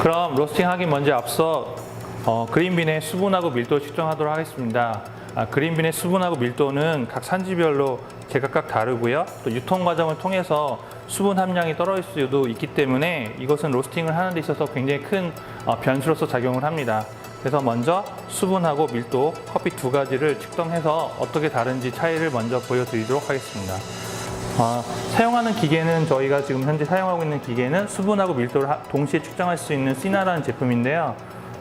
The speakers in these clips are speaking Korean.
그럼 로스팅 하기 먼저 앞서 어, 그린빈의 수분하고 밀도 측정하도록 하겠습니다. 아, 그린빈의 수분하고 밀도는 각 산지별로 제각각 다르고요. 또 유통 과정을 통해서 수분 함량이 떨어질 수도 있기 때문에 이것은 로스팅을 하는 데 있어서 굉장히 큰 어, 변수로서 작용을 합니다. 그래서 먼저 수분하고 밀도 커피 두 가지를 측정해서 어떻게 다른지 차이를 먼저 보여드리도록 하겠습니다. 어, 사용하는 기계는 저희가 지금 현재 사용하고 있는 기계는 수분하고 밀도를 하- 동시에 측정할 수 있는 시나라는 제품인데요.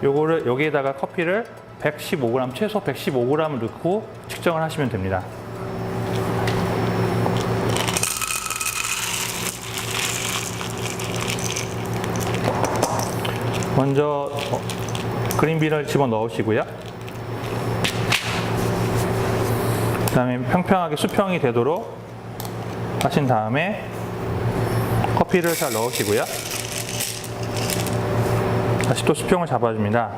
요거를 여기에다가 커피를 115g 최소 115g을 넣고 측정을 하시면 됩니다. 먼저 어, 그린빈을 집어 넣으시고요. 그 다음에 평평하게 수평이 되도록 하신 다음에 커피를 잘 넣으시고요. 다시 또 수평을 잡아줍니다.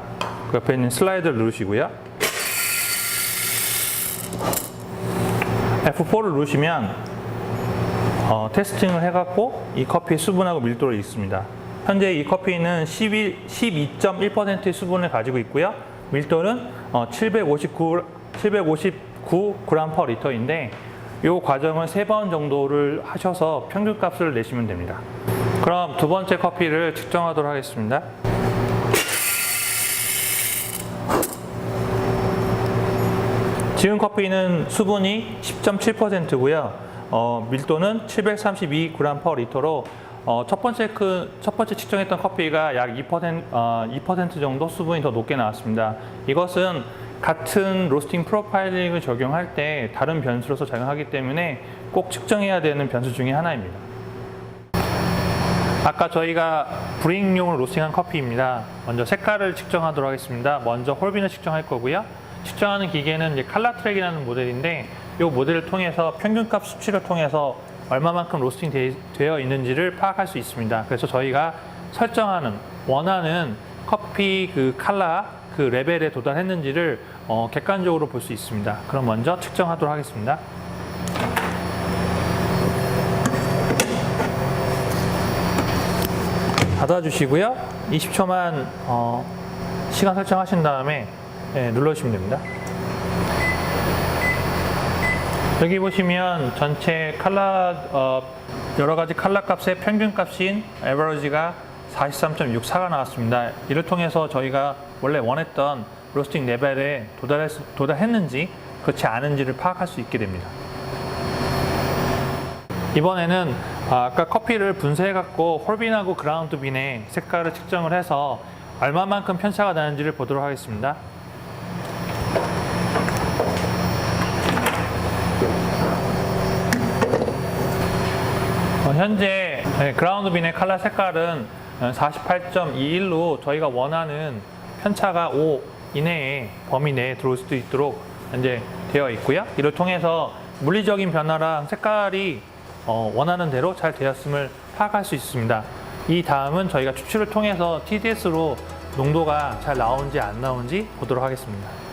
그 옆에 있는 슬라이드를 누르시고요. F4를 누르시면 어, 테스팅을 해갖고 이 커피의 수분하고 밀도를 읽습니다. 현재 이 커피는 11, 12.1%의 수분을 가지고 있고요. 밀도는 어, 759, 759g per 리터인데 이 과정을 세 번 정도를 하셔서 평균값을 내시면 됩니다. 그럼 두 번째 커피를 측정하도록 하겠습니다. 지금 커피는 수분이 10.7%고요. 어, 밀도는 732g per 리터로 어, 첫 번째 그, 첫 번째 측정했던 커피가 약 2%, 어, 2% 정도 수분이 더 높게 나왔습니다. 이것은 같은 로스팅 프로파일링을 적용할 때 다른 변수로서 작용하기 때문에 꼭 측정해야 되는 변수 중에 하나입니다. 아까 저희가 브레잉용으로 로스팅한 커피입니다. 먼저 색깔을 측정하도록 하겠습니다. 먼저 홀빈을 측정할 거고요. 측정하는 기계는 이제 칼라 트랙이라는 모델인데 이 모델을 통해서 평균값 수치를 통해서 얼마만큼 로스팅 되- 되어 있는지를 파악할 수 있습니다. 그래서 저희가 설정하는 원하는 커피 그 칼라 그 레벨에 도달했는지를 어, 객관적으로 볼 수 있습니다. 그럼 먼저 측정하도록 하겠습니다. 닫아주시고요. 20초만 어, 시간 설정하신 다음에 예, 눌러주시면 됩니다. 여기 보시면 전체 칼라 어, 여러 가지 칼라 값의 평균 값인 에버러지가 43.64가 나왔습니다. 이를 통해서 저희가 원래 원했던 로스팅 레벨에 도달했, 도달했는지 그렇지 않은지를 파악할 수 있게 됩니다. 이번에는 아, 아까 커피를 분쇄해 갖고 홀빈하고 그라운드 빈의 색깔을 측정을 해서 얼마만큼 편차가 나는지를 보도록 하겠습니다. 어, 현재 네, 그라운드 빈의 칼라 색깔은 48.21로 저희가 원하는 편차가 5 이내에 범위 내에 들어올 수도 있도록 현재 되어 있고요. 이를 통해서 물리적인 변화랑 색깔이 어, 원하는 대로 잘 되었음을 파악할 수 있습니다. 이 다음은 저희가 추출을 통해서 TDS로 농도가 잘 나오는지 안 나오는지 보도록 하겠습니다.